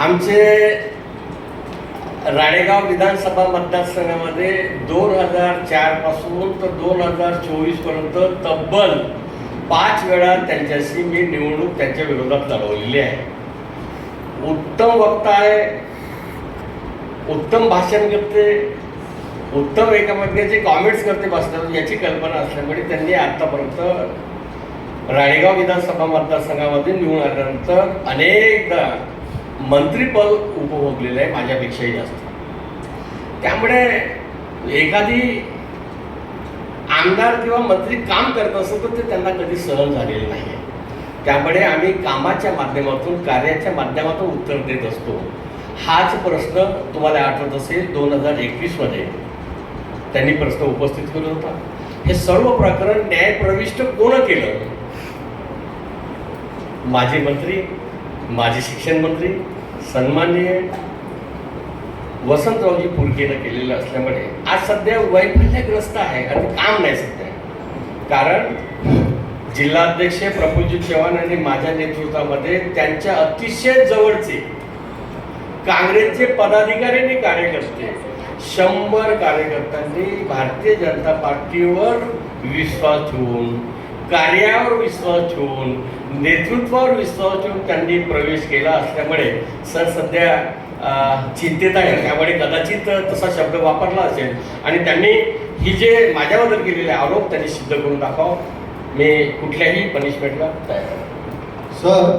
आमचे राळेगाव विधानसभा मतदारसंघामध्ये दोन हजार चारपासून तर दोन हजार चोवीसपर्यंत तब्बल पाच वेळा त्यांच्याशी मी निवडणूक त्यांच्या विरोधात लढवलेली आहे. उत्तम वक्ता आहे उत्तम भाषण करते उत्तम एकामध्ये कॉमेंट्स करते बसतात याची कल्पना असल्यामुळे त्यांनी आतापर्यंत राळेगाव विधानसभा मतदारसंघामध्ये निवडून आल्यानंतर अनेकदा मंत्रीपद उपभोगलेलं आहे माझ्यापेक्षाही जास्त. त्यामुळे एखादी आमदार किंवा मंत्री काम करत असेल तर ते त्यांना कधी सहन झालेलं नाही आहे त्यामुळे आम्ही कामाच्या माध्यमातून कार्याच्या माध्यमातून उत्तर देत असतो. हाच प्रश्न तुम्हाला आठवत असेल दोन हजार एकवीसमध्ये त्यांनी प्रश्न उपस्थित केला होता. हे सर्व प्रकरण न्यायप्रविष्ट कोण केलं? माजी मंत्री माजी शिक्षण मंत्री सन्माननीय वसंतरावजी पुरकेनं केलेलं असल्यामुळे आज सध्या वैफल्यग्रस्त आहे आणि काम नाही सध्या. कारण जिल्हाध्यक्ष प्रफुल्लजित चव्हाण आणि माझ्या नेतृत्वामध्ये त्यांच्या अतिशय जवळचे काँग्रेसचे पदाधिकारी आणि कार्यकर्ते शंभर कार्यकर्त्यांनी भारतीय जनता पार्टीवर विश्वास ठेवून कार्यावर विश्वास ठेवून नेतृत्वावर विश्वास ठेवून त्यांनी प्रवेश केला असल्यामुळे सर सध्या चिंतेत आहे त्यामुळे कदाचित तसा शब्द वापरला असेल. आणि त्यांनी ही जे माझ्याबद्दल केलेले आरोप त्यांनी सिद्ध करून दाखवावं. मी कुठल्याही पनिशमेंटला तयार सर